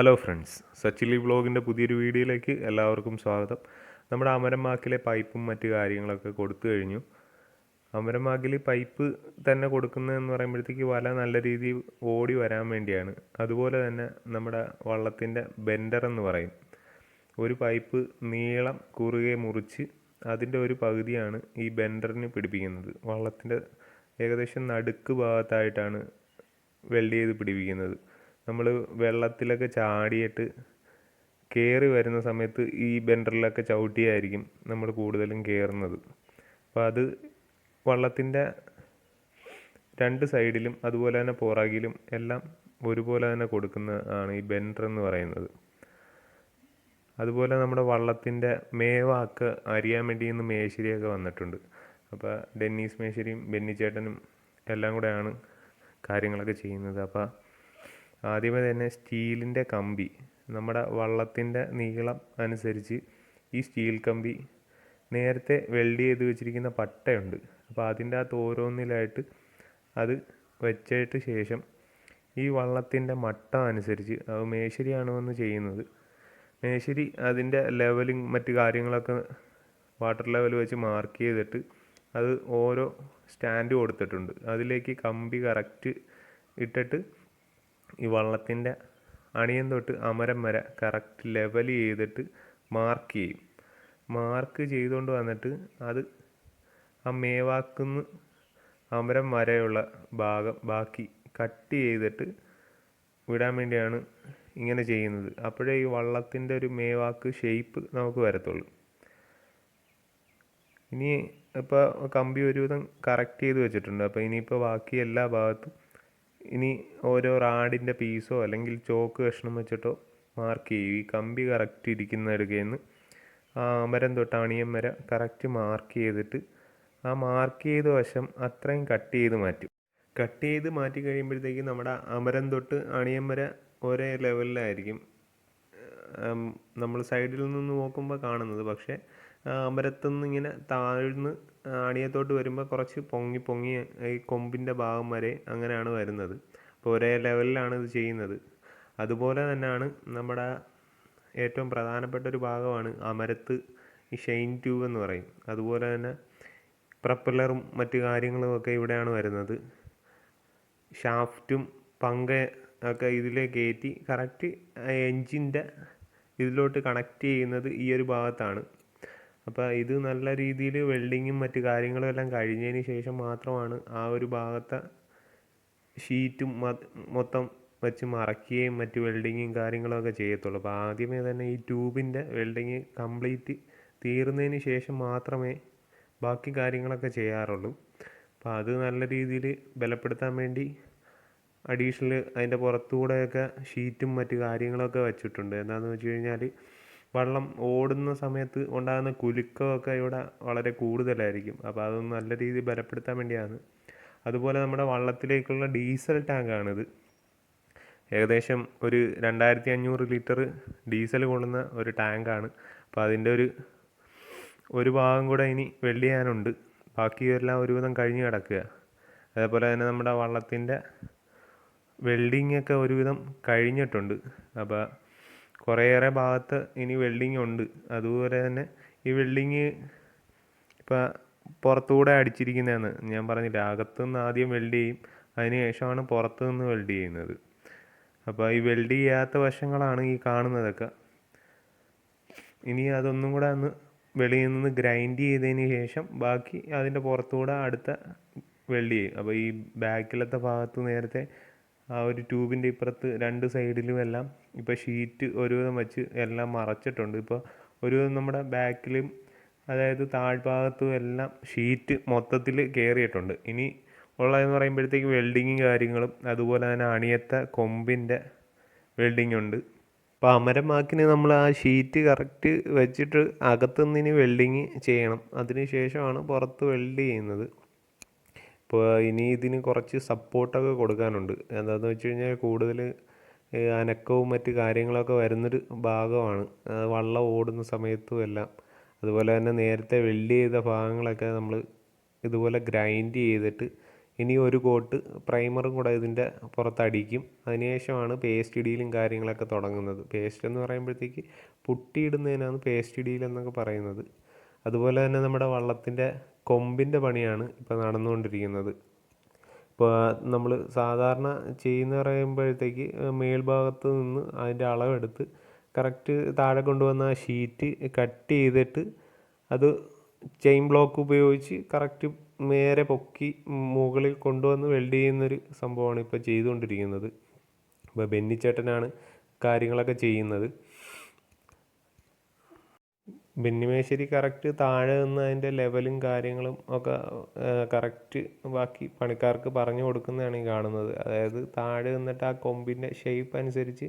Hello friends സച്ചിലി വ്ളോഗിന്റെ പുതിയൊരു വീഡിയോയിലേക്ക് എല്ലാവർക്കും സ്വാഗതം. നമ്മുടെ അമരമാക്കിലെ പൈപ്പും മറ്റ് കാര്യങ്ങളൊക്കെ കൊടുത്തു കഴിഞ്ഞു. അമരമാക്കിൽ പൈപ്പ് തന്നെ കൊടുക്കുന്നതെന്ന് പറയുമ്പോഴത്തേക്ക് വല നല്ല രീതിയിൽ ഓടി വരാൻ വേണ്ടിയാണ്. അതുപോലെ തന്നെ നമ്മുടെ വള്ളത്തിന്റെ ബെൻഡർ എന്ന് പറയും. ഒരു പൈപ്പ് നീളം കുറുകെ മുറിച്ച് അതിന്റെ ഒരു പകുതിയാണ് ഈ ബെൻഡറിന് പിടിപ്പിക്കുന്നത്. വള്ളത്തിന്റെ ഏകദേശം നടുക്ക് ഭാഗത്തായിട്ടാണ് വെൽഡ് ചെയ്ത് പിടിപ്പിക്കുന്നത്. നമ്മൾ വെള്ളത്തിലൊക്കെ ചാടിയിട്ട് കയറി വരുന്ന സമയത്ത് ഈ ബെൻഡറിലൊക്കെ ചവിട്ടിയായിരിക്കും നമ്മൾ കൂടുതലും കയറുന്നത് അപ്പോൾ അത് വള്ളത്തിന്റെ രണ്ട് സൈഡിലും അതുപോലെ തന്നെ പുറകിലും എല്ലാം ഒരുപോലെ തന്നെ കൊടുക്കുന്ന ആണ് ഈ ബെൻഡർ എന്ന് പറയുന്നത്. അതുപോലെ നമ്മുടെ വള്ളത്തിന്റെ മേവാക്ക് അരിയാൻ വേണ്ടി ഇന്ന് മേശരിയൊക്കെ വന്നിട്ടുണ്ട്. അപ്പോൾ ഡെന്നീസ് മേശരിയും ബെന്നി ചേട്ടനും എല്ലാം കൂടെയാണ് കാര്യങ്ങളൊക്കെ ചെയ്യുന്നത്. അപ്പോൾ ആദ്യമേ തന്നെ സ്റ്റീലിന്റെ കമ്പി നമ്മുടെ വള്ളത്തിന്റെ നീളം അനുസരിച്ച് ഈ സ്റ്റീൽ കമ്പി നേരത്തെ വെൽഡ് ചെയ്ത് വെച്ചിരിക്കുന്ന പട്ടയുണ്ട്. അപ്പോൾ അതിന്റെ അകത്ത് ഓരോന്നിലായിട്ട് അത് വെച്ചിട്ട് ശേഷം ഈ വള്ളത്തിന്റെ മട്ടം അനുസരിച്ച് അത് മേശരിയാണ് എന്ന് ചെയ്യുന്നത്. മേശരി അതിന്റെ ലെവലിങ് മറ്റ് കാര്യങ്ങളൊക്കെ വാട്ടർ ലെവൽ വെച്ച് മാർക്ക് ചെയ്തിട്ട് അത് ഓരോ സ്റ്റാൻഡ് കൊടുത്തിട്ടുണ്ട്. അതിലേക്ക് കമ്പി കറക്റ്റ് ഇട്ടിട്ട് ഈ വള്ളത്തിന്റെ അണിയൻ തൊട്ട് അമരം വരെ കറക്റ്റ് ലെവൽ ചെയ്തിട്ട് മാർക്ക് ചെയ്യും. മാർക്ക് ചെയ്തുകൊണ്ട് വന്നിട്ട് അത് ആ മേവാക്കുന്ന് അമരം വരെയുള്ള ഭാഗം ബാക്കി കട്ട് ചെയ്തിട്ട് വിടാൻ വേണ്ടിയാണ് ഇങ്ങനെ ചെയ്യുന്നത്. അപ്പോഴേ ഈ വള്ളത്തിന്റെ ഒരു മേവാക്ക് ഷേപ്പ് നമുക്ക് വരത്തുള്ളൂ. ഇനി ഇപ്പോൾ കമ്പി ഒരുവിധം കറക്റ്റ് ചെയ്ത് വെച്ചിട്ടുണ്ട്. അപ്പോൾ ഇനിയിപ്പോൾ ബാക്കി എല്ലാ ഭാഗത്തും ഇനി ഓരോ റാഡിന്റെ പീസോ അല്ലെങ്കിൽ ചോക്ക് കഷ്ണം വെച്ചിട്ടോ മാർക്ക് ചെയ്യും. ഈ കമ്പി കറക്റ്റ് ഇരിക്കുന്ന നിന്ന് ആ അമരം തൊട്ട് അണിയം വരെ കറക്റ്റ് മാർക്ക് ചെയ്തിട്ട് ആ മാർക്ക് ചെയ്ത വശം അത്രയും കട്ട് ചെയ്ത് മാറ്റും. കട്ട് ചെയ്ത് മാറ്റി കഴിയുമ്പോഴത്തേക്കും നമ്മുടെ അമരം തൊട്ട് അണിയം വരെ ഒരേ ലെവലിലായിരിക്കും നമ്മൾ സൈഡിൽ നിന്ന് നോക്കുമ്പോൾ കാണുന്നത്. പക്ഷേ അമരത്തുനിന്ന് ഇങ്ങനെ താഴ്ന്ന് അണിയത്തോട്ട് വരുമ്പോൾ കുറച്ച് പൊങ്ങി പൊങ്ങി ഈ കൊമ്പിന്റെ ഭാഗം വരെ അങ്ങനെയാണ് വരുന്നത്. അപ്പോൾ ഒരേ ലെവലിലാണ് ഇത് ചെയ്യുന്നത്. അതുപോലെ തന്നെയാണ് നമ്മുടെ ഏറ്റവും പ്രധാനപ്പെട്ട ഒരു ഭാഗമാണ് അമരത്ത് ഈ ഷെയിൻ ട്യൂബ് എന്ന് പറയും. അതുപോലെ തന്നെ പ്രപ്പല്ലറും മറ്റ് കാര്യങ്ങളും ഒക്കെ ഇവിടെയാണ് വരുന്നത്. ഷാഫ്റ്റും പങ്ക ഒക്കെ ഇതിലേക്ക് കയറ്റി കറക്റ്റ് എൻജിന്റെ ഇതിലോട്ട് കണക്ട് ചെയ്യുന്നത് ഈ ഒരു ഭാഗത്താണ്. അപ്പോൾ ഇത് നല്ല രീതിയിൽ വെൽഡിങ്ങും മറ്റു കാര്യങ്ങളും എല്ലാം കഴിഞ്ഞതിന് ശേഷം മാത്രമാണ് ആ ഒരു ഭാഗത്തെ ഷീറ്റും മൊത്തം വെച്ച് മറക്കുകയും മറ്റ് വെൽഡിങ്ങും കാര്യങ്ങളൊക്കെ ചെയ്യത്തുള്ളൂ. അപ്പോൾ ആദ്യമേ തന്നെ ഈ ട്യൂബിന്റെ വെൽഡിങ് കംപ്ലീറ്റ് തീർന്നതിന് ശേഷം മാത്രമേ ബാക്കി കാര്യങ്ങളൊക്കെ ചെയ്യാറുള്ളൂ. അപ്പോൾ അത് നല്ല രീതിയിൽ ബലപ്പെടുത്താൻ വേണ്ടി അഡീഷണൽ അതിന്റെ പുറത്തുകൂടെയൊക്കെ ഷീറ്റും മറ്റു കാര്യങ്ങളൊക്കെ വെച്ചിട്ടുണ്ട്. എന്താണെന്ന് വെച്ച് കഴിഞ്ഞാൽ വള്ളം ഓടുന്ന സമയത്ത് ഉണ്ടാകുന്ന കുലുക്കമൊക്കെ ഇവിടെ വളരെ കൂടുതലായിരിക്കും. അപ്പോൾ അതൊന്ന് നല്ല രീതിയിൽ ബലപ്പെടുത്താൻ വേണ്ടിയാണ്. അതുപോലെ നമ്മുടെ വള്ളത്തിലേക്കുള്ള ഡീസൽ ടാങ്കാണിത്. ഏകദേശം ഒരു രണ്ടായിരത്തി അഞ്ഞൂറ് ലിറ്റർ ഡീസൽ കൊള്ളുന്ന ഒരു ടാങ്കാണ്. അപ്പോൾ അതിന്റെ ഒരു ഒരു ഭാഗം കൂടെ ഇനി വെള്ളി ചെയ്യാനുണ്ട് ബാക്കിയെല്ലാം ഒരുവിധം കഴിഞ്ഞ് കിടക്കുക. അതേപോലെ തന്നെ നമ്മുടെ വള്ളത്തിന്റെ വെൽഡിങ് ഒക്കെ ഒരുവിധം കഴിഞ്ഞിട്ടുണ്ട്. അപ്പോൾ കുറേയേറെ ഭാഗത്ത് ഇനി വെൽഡിങ് ഉണ്ട്. അതുപോലെ തന്നെ ഈ വെൽഡിങ് ഇപ്പോൾ പുറത്തുകൂടെ അടിച്ചിരിക്കുന്നതാണ്. ഞാൻ പറഞ്ഞില്ല അകത്തുനിന്ന് ആദ്യം വെൽഡ് ചെയ്യും അതിന് ശേഷമാണ് പുറത്തു നിന്ന് വെൽഡ് ചെയ്യുന്നത്. അപ്പോൾ ഈ വെൽഡ് ചെയ്യാത്ത വശങ്ങളാണ് ഈ കാണുന്നതൊക്കെ. ഇനി അതൊന്നും കൂടെ ഒന്ന് വെളിയിൽ നിന്ന് ഗ്രൈൻഡ് ചെയ്തതിന് ശേഷം ബാക്കി അതിന്റെ പുറത്തുകൂടെ അടുത്ത വെൽഡ് ചെയ്യും. അപ്പോൾ ഈ ബാക്കിലത്തെ ഭാഗത്ത് നേരത്തെ ആ ഒരു ട്യൂബിന്റെ ഇപ്പുറത്ത് രണ്ട് സൈഡിലും എല്ലാം ഇപ്പോൾ ഷീറ്റ് ഒരുവിധം വെച്ച് എല്ലാം മറച്ചിട്ടുണ്ട്. ഇപ്പോൾ ഒരുവിധം നമ്മുടെ ബാക്കിലും അതായത് താഴ്ഭാഗത്തും എല്ലാം ഷീറ്റ് മൊത്തത്തിൽ കയറിയിട്ടുണ്ട് ഇനി ഉള്ളതെന്ന് പറയുമ്പോഴത്തേക്ക് വെൽഡിങ്ങും കാര്യങ്ങളും അതുപോലെ തന്നെ അണിയത്തെ കൊമ്പിന്റെ വെൽഡിങ് ഉണ്ട് അപ്പോൾ അമരമാക്കിന് നമ്മൾ ആ ഷീറ്റ് കറക്റ്റ് വെച്ചിട്ട് അകത്തുനിന്ന് വെൽഡിങ് ചെയ്യണം. അതിന് ശേഷമാണ് പുറത്ത് വെൽഡ് ചെയ്യുന്നത്. ഇപ്പോൾ ഇനി ഇതിന് കുറച്ച് സപ്പോർട്ടൊക്കെ കൊടുക്കാനുണ്ട്. എന്താണെന്ന് വെച്ച് കഴിഞ്ഞാൽ കൂടുതൽ അനക്കവും മറ്റ് കാര്യങ്ങളൊക്കെ വരുന്നൊരു ഭാഗമാണ്. വള്ളം ഓടുന്ന സമയത്തും എല്ലാം. അതുപോലെ തന്നെ നേരത്തെ വെൽഡ് ചെയ്ത ഭാഗങ്ങളൊക്കെ നമ്മൾ ഇതുപോലെ ഗ്രൈൻഡ് ചെയ്തിട്ട് ഇനി ഒരു കോട്ട് പ്രൈമറും കൂടെ ഇതിന്റെ പുറത്തടിക്കും. അതിനുശേഷമാണ് പേസ്റ്റ് ഇടിയിലും കാര്യങ്ങളൊക്കെ തുടങ്ങുന്നത്. പേസ്റ്റ് എന്ന് പറയുമ്പോഴത്തേക്ക് പുട്ടിയിടുന്നതിനാണ് പേസ്റ്റ് ഇടിയിലെന്നൊക്കെ പറയുന്നത്. അതുപോലെ തന്നെ നമ്മുടെ വള്ളത്തിന്റെ കൊമ്പിന്റെ പണിയാണ് ഇപ്പോൾ നടന്നുകൊണ്ടിരിക്കുന്നത്. ഇപ്പോൾ നമ്മൾ സാധാരണ ചെയ്യുന്ന പറയുമ്പോഴത്തേക്ക് മേൽഭാഗത്ത് നിന്ന് അതിന്റെ അളവെടുത്ത് കറക്റ്റ് താഴെ കൊണ്ടുവന്ന ആ ഷീറ്റ് കട്ട് ചെയ്തിട്ട് അത് ചെയിൻ ബ്ലോക്ക് ഉപയോഗിച്ച് കറക്റ്റ് നേരെ പൊക്കി മുകളിൽ കൊണ്ടുവന്ന് വെൽഡ് ചെയ്യുന്നൊരു സംഭവമാണ് ഇപ്പോൾ ചെയ്തുകൊണ്ടിരിക്കുന്നത്. ഇപ്പോൾ ബെന്നിച്ചേട്ടനാണ് കാര്യങ്ങളൊക്കെ ചെയ്യുന്നത്. ബെന്നിമേശ്ശേരി കറക്റ്റ് താഴെ നിന്ന് അതിന്റെ ലെവലും കാര്യങ്ങളും ഒക്കെ കറക്റ്റ് ബാക്കി പണിക്കാർക്ക് പറഞ്ഞു കൊടുക്കുന്നതാണ് ഈ കാണുന്നത്. അതായത് താഴെ നിന്നിട്ട് ആ കൊമ്പിന്റെ ഷേപ്പ് അനുസരിച്ച്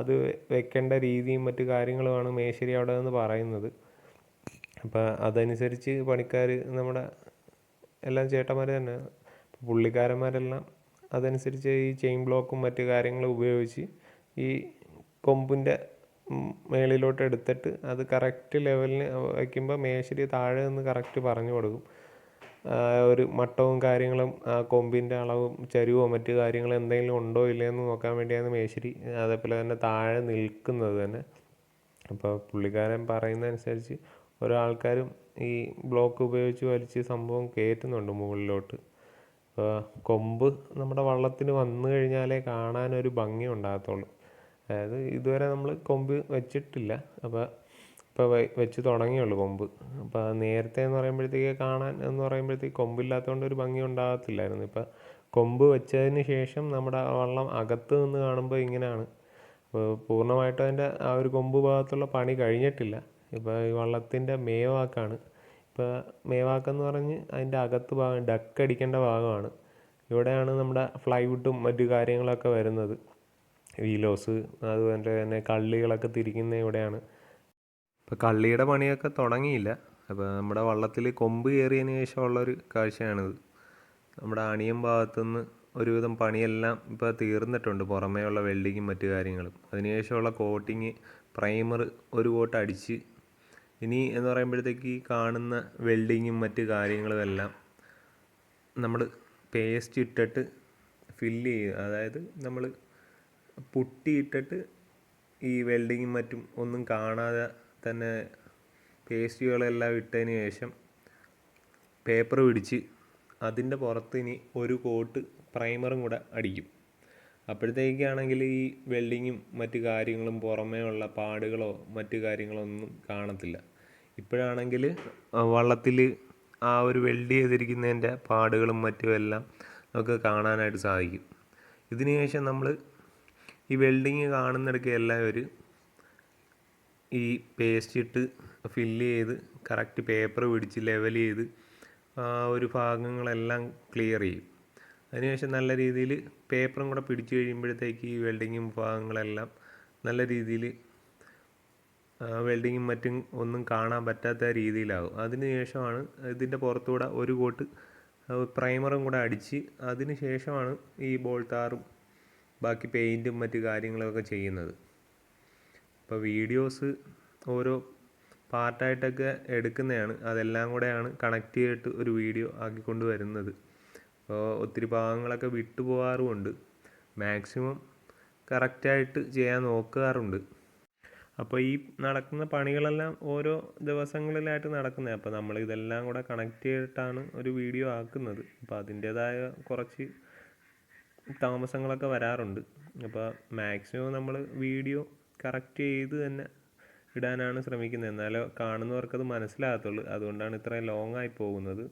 അത് വെക്കേണ്ട രീതിയും മറ്റു കാര്യങ്ങളുമാണ് മേശ്ശേരി അവിടെ നിന്ന് പറയുന്നത്. അപ്പോൾ അതനുസരിച്ച് പണിക്കാർ നമ്മുടെ എല്ലാം ചേട്ടന്മാർ തന്നെ പുള്ളിക്കാരന്മാരെല്ലാം അതനുസരിച്ച് ഈ ചെയിൻ ബ്ലോക്കും മറ്റു കാര്യങ്ങളും ഉപയോഗിച്ച് ഈ കൊമ്പിന്റെ മേളിലോട്ട് എടുത്തിട്ട് അത് കറക്റ്റ് ലെവലിന് വയ്ക്കുമ്പോൾ മേശരി താഴെ നിന്ന് കറക്റ്റ് പറഞ്ഞു കൊടുക്കും. ഒരു മട്ടവും കാര്യങ്ങളും ആ കൊമ്പിന്റെ അളവും ചരിവോ മറ്റ് കാര്യങ്ങളും എന്തെങ്കിലും ഉണ്ടോ ഇല്ലയോ എന്ന് നോക്കാൻ വേണ്ടിയാണ് മേശരി അതേപോലെ തന്നെ താഴെ നിൽക്കുന്നത് തന്നെ. അപ്പോൾ പുള്ളിക്കാരൻ പറയുന്നതനുസരിച്ച് ഓരോ ആൾക്കാരും ഈ ബ്ലോക്ക് ഉപയോഗിച്ച് വലിച്ച് സംഭവം കയറ്റുന്നുണ്ട് മുകളിലോട്ട്. അപ്പോൾ കൊമ്പ് നമ്മുടെ വള്ളത്തിന് വന്നു കഴിഞ്ഞാലേ കാണാനൊരു ഭംഗി ഉണ്ടാകത്തുള്ളൂ. അതായത് ഇതുവരെ നമ്മൾ കൊമ്പ് വെച്ചിട്ടില്ല. അപ്പോൾ ഇപ്പോൾ വെച്ച് തുടങ്ങിയുള്ളൂ കൊമ്പ്. അപ്പോൾ നേരത്തെ എന്ന് പറയുമ്പോഴത്തേക്ക് കാണാൻ എന്ന് പറയുമ്പോഴത്തേക്ക് കൊമ്പില്ലാത്തതുകൊണ്ട് ഒരു ഭംഗി ഉണ്ടാകത്തില്ലായിരുന്നു. ഇപ്പോൾ കൊമ്പ് വെച്ചതിന് ശേഷം നമ്മുടെ വള്ളം അകത്ത് നിന്ന് കാണുമ്പോൾ ഇങ്ങനെയാണ് അപ്പോൾ പൂർണമായിട്ടും അതിന്റെ ആ ഒരു കൊമ്പ് ഭാഗത്തുള്ള പണി കഴിഞ്ഞിട്ടില്ല. ഇപ്പോൾ ഈ വള്ളത്തിന്റെ മേവാക്കാണ്. ഇപ്പോൾ മേവാക്കെന്ന് പറഞ്ഞ് അതിന്റെ അകത്ത് ഭാഗം ഡക്ക് അടിക്കേണ്ട ഭാഗമാണ്. ഇവിടെയാണ് നമ്മുടെ ഫ്ലൈവുഡും മറ്റു കാര്യങ്ങളൊക്കെ വരുന്നത്. വീലോസ് അതുപോലെ തന്നെ കള്ളികളൊക്കെ തിരിക്കുന്ന ഇവിടെയാണ്. ഇപ്പോൾ കള്ളിയുടെ പണിയൊക്കെ തുടങ്ങിയില്ല. അപ്പോൾ നമ്മുടെ വള്ളത്തിൽ കൊമ്പ് കയറിയതിന് ശേഷമുള്ളൊരു കാഴ്ചയാണിത്. നമ്മുടെ അണിയം ഭാഗത്തുനിന്ന് ഒരുവിധം പണിയെല്ലാം ഇപ്പോൾ തീർന്നിട്ടുണ്ട്. പുറമേ ഉള്ള വെൽഡിങ്ങും മറ്റു കാര്യങ്ങളും. അതിനുശേഷമുള്ള കോട്ടിങ് പ്രൈമർ ഒരു കോട്ട് അടിച്ച് ഇനി എന്ന് പറയുമ്പോഴത്തേക്ക് ഈ കാണുന്ന വെൽഡിങ്ങും മറ്റു കാര്യങ്ങളും എല്ലാം നമ്മൾ പേസ്റ്റ് ഇട്ടിട്ട് ഫില്ല് ചെയ്യുക. അതായത് നമ്മൾ പുട്ടിയിട്ടിട്ട് ഈ വെൽഡിങ്ങും മറ്റും ഒന്നും കാണാതെ തന്നെ പേസ്റ്റുകളെല്ലാം ഇട്ടതിന് ശേഷം പേപ്പർ പിടിച്ച് അതിന്റെ പുറത്ത് ഇനി ഒരു കോട്ട് പ്രൈമറും കൂടെ അടിക്കും. അപ്പോഴത്തേക്കാണെങ്കിൽ ഈ വെൽഡിങ്ങും മറ്റു കാര്യങ്ങളും പുറമേ ഉള്ള പാടുകളോ മറ്റു കാര്യങ്ങളോ ഒന്നും കാണത്തില്ല. ഇപ്പോഴാണെങ്കിൽ വള്ളത്തിൽ ആ ഒരു വെൽഡ് ചെയ്തിരിക്കുന്നതിന്റെ പാടുകളും മറ്റുമെല്ലാം നമുക്ക് കാണാനായിട്ട് സാധിക്കും. ഇതിനുശേഷം നമ്മൾ ഈ വെൽഡിങ് കാണുന്നിടയ്ക്ക് എല്ലാവരും ഈ പേസ്റ്റ് ഇട്ട് ഫില്ല് ചെയ്ത് കറക്റ്റ് പേപ്പർ പിടിച്ച് ലെവൽ ചെയ്ത് ആ ഒരു ഭാഗങ്ങളെല്ലാം ക്ലിയർ ചെയ്യും. അതിനുശേഷം നല്ല രീതിയിൽ പേപ്പറും കൂടെ പിടിച്ച് കഴിയുമ്പോഴത്തേക്ക് ഈ വെൽഡിങ്ങും ഭാഗങ്ങളെല്ലാം നല്ല രീതിയിൽ വെൽഡിങ്ങും മറ്റും ഒന്നും കാണാൻ പറ്റാത്ത രീതിയിലാകും. അതിനുശേഷമാണ് ഇതിന്റെ പുറത്തുകൂടെ ഒരു കോട്ട് പ്രൈമറും കൂടെ അടിച്ച് അതിന് ശേഷമാണ് ഈ ബോൾട്ടാറും ബാക്കി പെയിന്റും മറ്റു കാര്യങ്ങളൊക്കെ ചെയ്യുന്നത്. അപ്പോൾ വീഡിയോസ് ഓരോ പാർട്ടായിട്ടൊക്കെ എടുക്കുന്നതാണ്. അതെല്ലാം കൂടെയാണ് കണക്ട് ചെയ്തിട്ട് ഒരു വീഡിയോ ആക്കിക്കൊണ്ട് വരുന്നത്. അപ്പോൾ ഒത്തിരി ഭാഗങ്ങളൊക്കെ വിട്ടുപോകാറുമുണ്ട് മാക്സിമം കറക്റ്റായിട്ട് ചെയ്യാൻ നോക്കാറുണ്ട്. അപ്പോൾ ഈ നടക്കുന്ന പണികളെല്ലാം ഓരോ ദിവസങ്ങളിലായിട്ട് നടക്കുന്നത് അപ്പോൾ നമ്മൾ ഇതെല്ലാം കൂടെ കണക്ട് ചെയ്തിട്ടാണ് ഒരു വീഡിയോ ആക്കുന്നത്. അപ്പോൾ അതിന്റേതായ കുറച്ച് താമസങ്ങളൊക്കെ വരാറുണ്ട്. അപ്പോൾ മാക്സിമം നമ്മൾ വീഡിയോ കറക്റ്റ് ചെയ്ത് തന്നെ ഇടാനാണ് ശ്രമിക്കുന്നത്. എന്നാലേ കാണുന്നവർക്കത് മനസ്സിലാകത്തുള്ളൂ. അതുകൊണ്ടാണ് ഇത്രയും ലോങ്ങ് ആയി പോകുന്നത്.